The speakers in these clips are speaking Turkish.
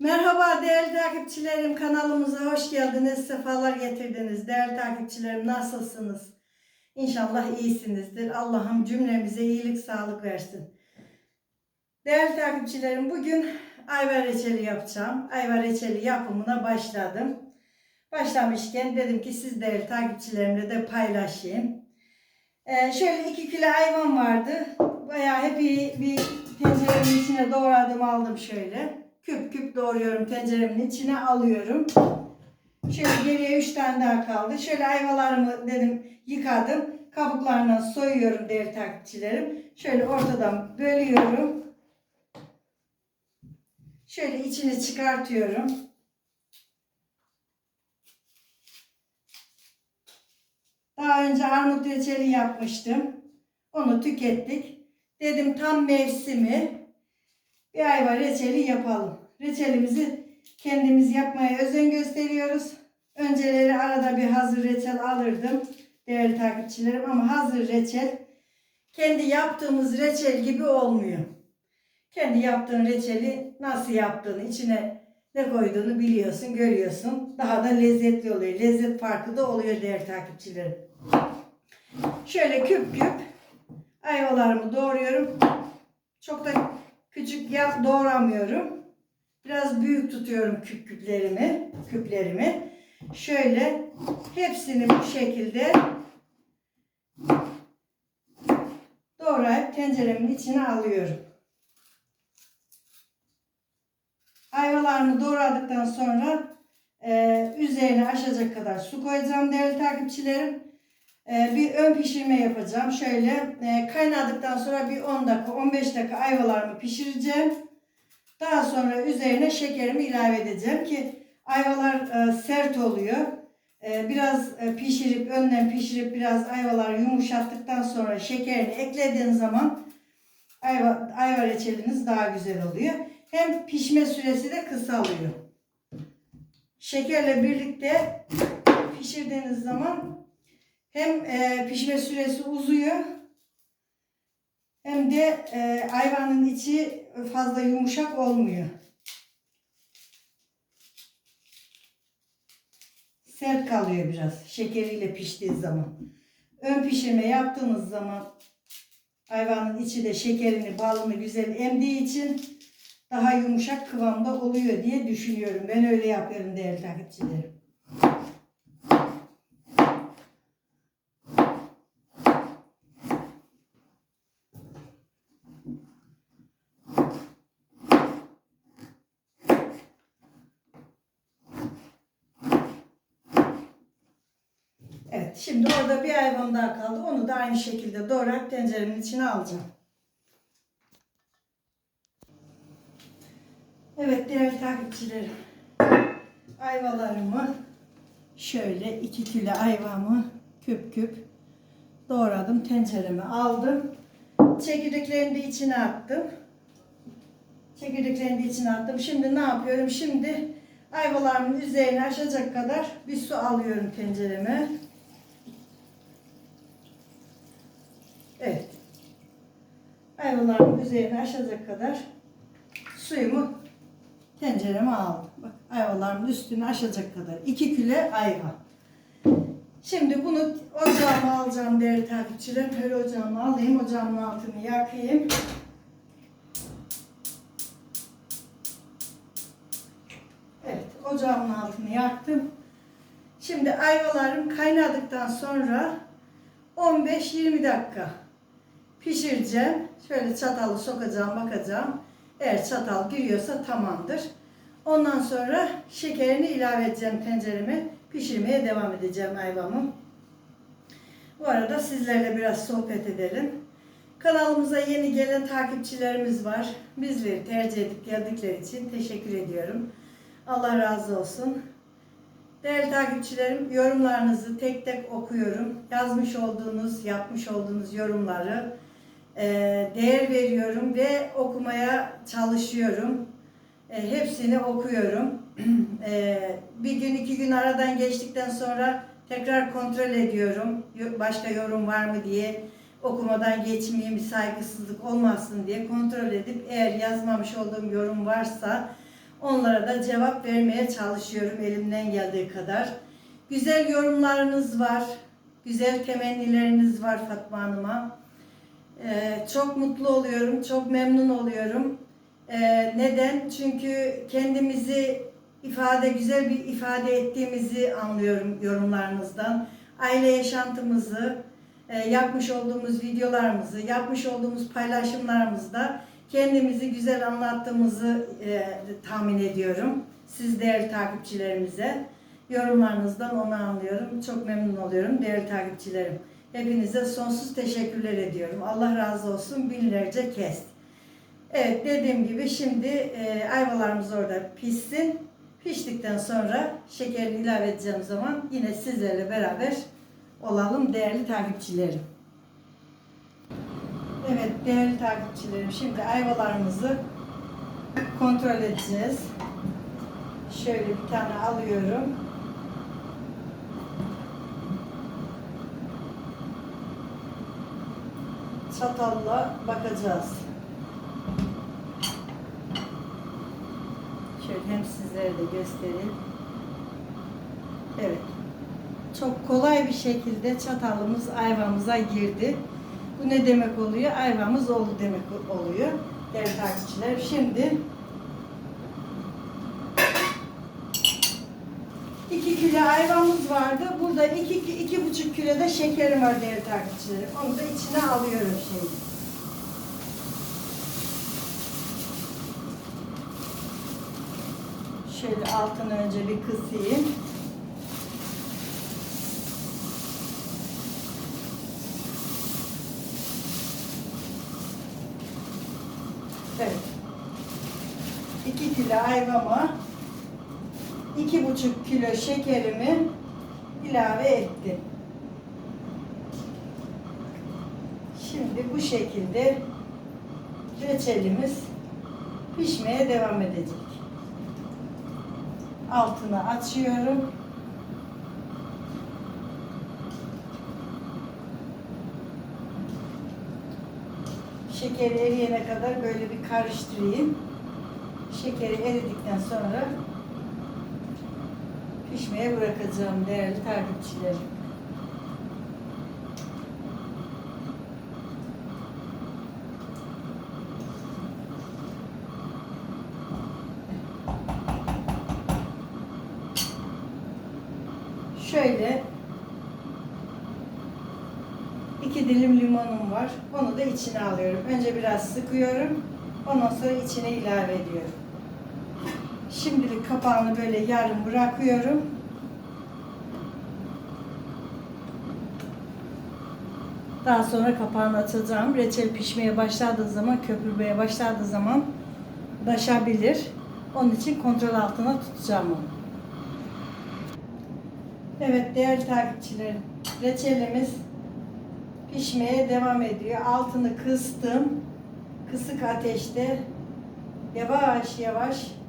Merhaba değerli takipçilerim kanalımıza hoş geldiniz, sefalar getirdiniz. Değerli takipçilerim nasılsınız? İnşallah iyisinizdir. Allah'ım cümlemize iyilik, sağlık versin. Değerli takipçilerim bugün ayva reçeli yapacağım. Ayva reçeli yapımına başladım. Başlamışken dedim ki siz değerli takipçilerimle de paylaşayım. Ee, şöyle iki kilo ayvam vardı. Bayağı hep bir, bir tencerenin içine doğradım aldım şöyle. Küp küp doğruyorum tenceremin içine alıyorum. Şöyle geriye üç tane daha kaldı. Şöyle ayvalarımı dedim yıkadım. Kabuklarından soyuyorum değerli takipçilerim. Şöyle ortadan bölüyorum. Şöyle içini çıkartıyorum. Daha önce armut reçeli yapmıştım. Onu tükettik. Dedim tam mevsimi bir ayva reçeli yapalım. Reçelimizi kendimiz yapmaya özen gösteriyoruz. Önceleri arada bir hazır reçel alırdım değerli takipçilerim ama hazır reçel kendi yaptığımız reçel gibi olmuyor. Kendi yaptığın reçeli nasıl yaptığını, içine ne koyduğunu biliyorsun, görüyorsun. Daha da lezzetli oluyor. Lezzet farkı da oluyor değerli takipçilerim. Şöyle küp küp ayvalarımı doğruyorum. Çok da küçük yap doğramıyorum. Biraz büyük tutuyorum küp küplerimi, küplerimi. Şöyle hepsini bu şekilde doğrayıp tenceremin içine alıyorum. Ayvalarımı doğradıktan sonra e, üzerine aşacak kadar su koyacağım değerli takipçilerim. E, bir ön pişirme yapacağım. Şöyle e, kaynadıktan sonra bir 10 dakika 15 dakika ayvalarımı pişireceğim. Daha sonra üzerine şekerimi ilave edeceğim ki ayvalar e, sert oluyor. E, biraz pişirip önden pişirip biraz ayvaları yumuşattıktan sonra şekerini eklediğin zaman ayva, ayva reçeliniz daha güzel oluyor. Hem pişme süresi de kısalıyor. Şekerle birlikte pişirdiğiniz zaman hem e, pişme süresi uzuyor hem de e, ayvanın içi fazla yumuşak olmuyor. Sert kalıyor biraz şekeriyle piştiği zaman. Ön pişirme yaptığınız zaman hayvanın içi de şekerini, balını güzel emdiği için daha yumuşak kıvamda oluyor diye düşünüyorum. Ben öyle yapıyorum değerli takipçilerim. Evet, şimdi orada bir hayvan daha kaldı. Onu da aynı şekilde doğrayıp tenceremin içine alacağım. Evet değerli takipçilerim. Ayvalarımı şöyle 2 kilo ayvamı küp küp doğradım. Tencereme aldım. Çekirdeklerini de içine attım. Çekirdeklerini de içine attım. Şimdi ne yapıyorum? Şimdi ayvalarımın üzerine aşacak kadar bir su alıyorum tencereme. Evet. Ayvalarımın üzerine aşacak kadar suyumu tencereme aldım. Bak ayvalarımın üstünü aşacak kadar. 2 kilo ayva. Şimdi bunu ocağıma alacağım değerli takipçilerim. Böyle ocağıma alayım. Ocağımın altını yakayım. Evet ocağımın altını yaktım. Şimdi ayvalarım kaynadıktan sonra 15-20 dakika pişireceğim. Şöyle çatalı sokacağım bakacağım. Eğer çatal giriyorsa tamamdır. Ondan sonra şekerini ilave edeceğim tencereme. Pişirmeye devam edeceğim ayvamı. Bu arada sizlerle biraz sohbet edelim. Kanalımıza yeni gelen takipçilerimiz var. Bizleri tercih edip geldikleri için teşekkür ediyorum. Allah razı olsun. Değerli takipçilerim, yorumlarınızı tek tek okuyorum. Yazmış olduğunuz, yapmış olduğunuz yorumları değer veriyorum ve okumaya çalışıyorum. E, hepsini okuyorum. E, bir gün iki gün aradan geçtikten sonra tekrar kontrol ediyorum. Yo- Başka yorum var mı diye okumadan geçmeyeyim, bir saygısızlık olmasın diye kontrol edip eğer yazmamış olduğum yorum varsa Onlara da cevap vermeye çalışıyorum elimden geldiği kadar. Güzel yorumlarınız var. Güzel temennileriniz var Fatma Hanım'a. Ee, çok mutlu oluyorum, çok memnun oluyorum. Ee, neden? Çünkü kendimizi ifade, güzel bir ifade ettiğimizi anlıyorum yorumlarınızdan. Aile yaşantımızı, e, yapmış olduğumuz videolarımızı, yapmış olduğumuz paylaşımlarımızda kendimizi güzel anlattığımızı e, tahmin ediyorum. Siz değerli takipçilerimize. Yorumlarınızdan onu anlıyorum. Çok memnun oluyorum değerli takipçilerim. Hepinize sonsuz teşekkürler ediyorum. Allah razı olsun binlerce kez. Evet dediğim gibi şimdi e, ayvalarımız orada pişsin. Piştikten sonra şekerini ilave edeceğim zaman yine sizlerle beraber olalım değerli takipçilerim. Evet değerli takipçilerim şimdi ayvalarımızı kontrol edeceğiz. Şöyle bir tane alıyorum. Çatalla bakacağız. Şöyle hem sizlere de göstereyim. Evet. Çok kolay bir şekilde çatalımız ayvamıza girdi. Bu ne demek oluyor? Ayvamız oldu demek oluyor. Değerli takipçiler. Şimdi 2 kilo ayvamız vardı. Burada 2 iki, iki buçuk kilo da şekerim var değerli takipçilerim. Onu da içine alıyorum şimdi. Şöyle altını önce bir kısayım. Evet. 2 kilo ayvama 2,5 kilo şekerimi ilave ettim. Şimdi bu şekilde reçelimiz pişmeye devam edecek. Altını açıyorum. Şekeri eriyene kadar böyle bir karıştırayım. Şekeri eridikten sonra pişmeye bırakacağım değerli takipçilerim. Şöyle iki dilim limonum var. Onu da içine alıyorum. Önce biraz sıkıyorum. Ondan sonra içine ilave ediyorum. Şimdilik kapağını böyle yarım bırakıyorum. Daha sonra kapağını açacağım. Reçel pişmeye başladığı zaman, köpürmeye başladığı zaman taşabilir. Onun için kontrol altına tutacağım onu. Evet değerli takipçilerim. Reçelimiz pişmeye devam ediyor. Altını kıstım. Kısık ateşte yavaş yavaş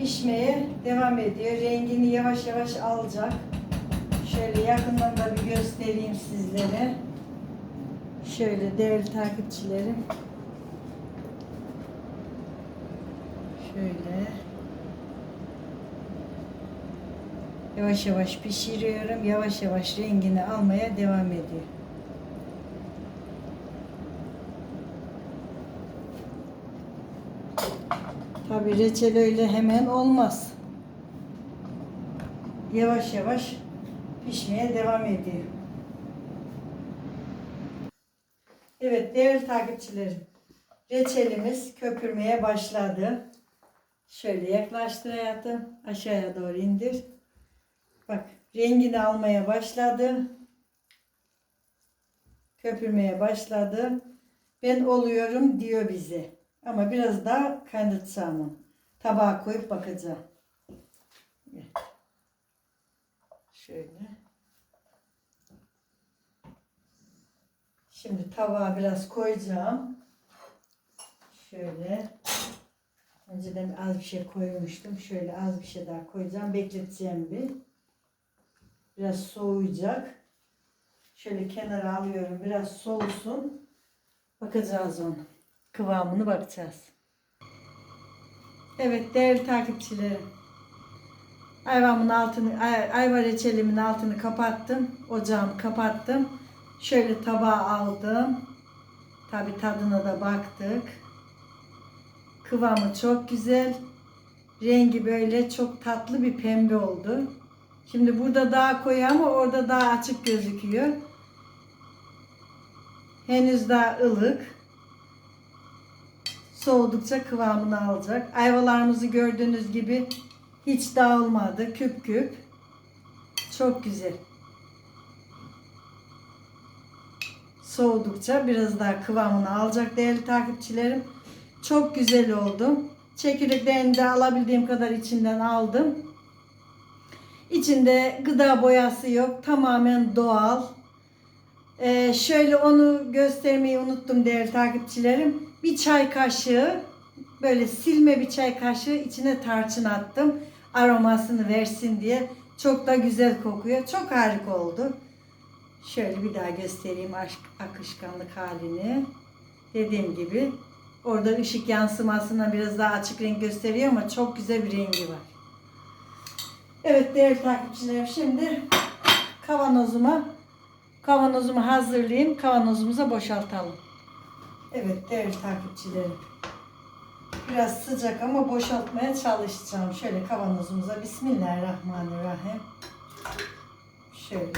pişmeye devam ediyor. Rengini yavaş yavaş alacak. Şöyle yakından da bir göstereyim sizlere. Şöyle değerli takipçilerim. Şöyle. Yavaş yavaş pişiriyorum. Yavaş yavaş rengini almaya devam ediyor. Tabii reçel öyle hemen olmaz. Yavaş yavaş pişmeye devam ediyor. Evet değerli takipçilerim. Reçelimiz köpürmeye başladı. Şöyle yaklaştır hayatım. Aşağıya doğru indir. Bak rengini almaya başladı. Köpürmeye başladı. Ben oluyorum diyor bize. Ama biraz daha kaynatacağım. Tabağa koyup bakacağım. Şöyle. Şimdi tabağa biraz koyacağım. Şöyle. Önceden az bir şey koymuştum. Şöyle az bir şey daha koyacağım. Bekleteceğim bir. Biraz soğuyacak. Şöyle kenara alıyorum. Biraz soğusun. Bakacağız onu. Kıvamını bakacağız. Evet değerli takipçilerim. Ayvamın altını, ay- ayva reçelimin altını kapattım. Ocağımı kapattım. Şöyle tabağa aldım. Tabi tadına da baktık. Kıvamı çok güzel. Rengi böyle çok tatlı bir pembe oldu. Şimdi burada daha koyu ama orada daha açık gözüküyor. Henüz daha ılık. Soğudukça kıvamını alacak. Ayvalarımızı gördüğünüz gibi hiç dağılmadı. Küp küp. Çok güzel. Soğudukça biraz daha kıvamını alacak değerli takipçilerim. Çok güzel oldu. Çekirdeklerini de alabildiğim kadar içinden aldım. İçinde gıda boyası yok. Tamamen doğal. Ee, şöyle onu göstermeyi unuttum değerli takipçilerim. Bir çay kaşığı böyle silme bir çay kaşığı içine tarçın attım. Aromasını versin diye. Çok da güzel kokuyor. Çok harika oldu. Şöyle bir daha göstereyim aşk, akışkanlık halini. Dediğim gibi orada ışık yansımasına biraz daha açık renk gösteriyor ama çok güzel bir rengi var. Evet değerli takipçilerim şimdi kavanozuma kavanozumu hazırlayayım. Kavanozumuza boşaltalım. Evet değerli takipçilerim. Biraz sıcak ama boşaltmaya çalışacağım. Şöyle kavanozumuza Bismillahirrahmanirrahim. Şöyle.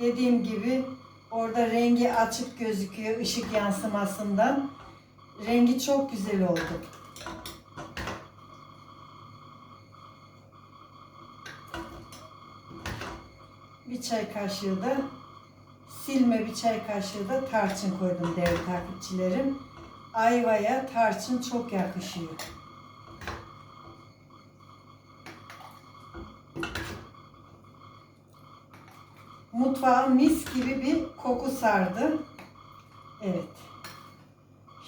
Dediğim gibi orada rengi açık gözüküyor ışık yansımasından. Rengi çok güzel oldu. Bir çay kaşığı da silme bir çay kaşığı da tarçın koydum değerli takipçilerim. Ayvaya tarçın çok yakışıyor. Mutfağı mis gibi bir koku sardı. Evet.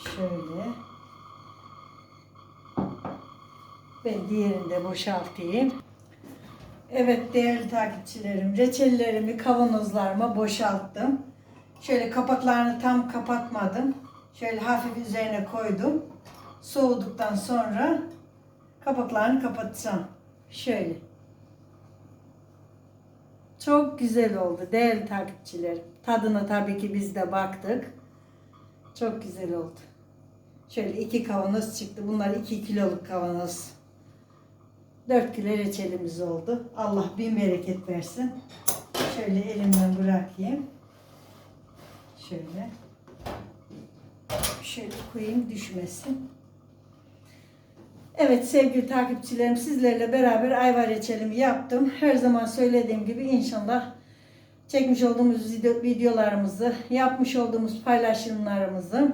Şöyle. Ben diğerini de boşaltayım. Evet değerli takipçilerim, reçellerimi kavanozlarıma boşalttım. Şöyle kapaklarını tam kapatmadım. Şöyle hafif üzerine koydum. Soğuduktan sonra kapaklarını kapatacağım. Şöyle. Çok güzel oldu değerli takipçilerim. Tadına tabii ki biz de baktık. Çok güzel oldu. Şöyle iki kavanoz çıktı. Bunlar iki kiloluk kavanoz. 4 kilo reçelimiz oldu. Allah bin bereket versin. Şöyle elimden bırakayım. Şöyle. Şöyle koyayım düşmesin. Evet sevgili takipçilerim sizlerle beraber ayva reçelimi yaptım. Her zaman söylediğim gibi inşallah çekmiş olduğumuz video- videolarımızı, yapmış olduğumuz paylaşımlarımızı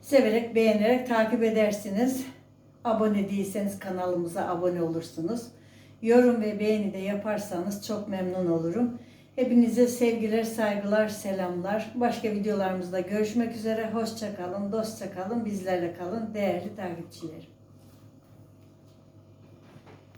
severek, beğenerek takip edersiniz. Abone değilseniz kanalımıza abone olursunuz. Yorum ve beğeni de yaparsanız çok memnun olurum. Hepinize sevgiler, saygılar, selamlar. Başka videolarımızda görüşmek üzere. Hoşça kalın, dostça kalın, bizlerle kalın değerli takipçilerim.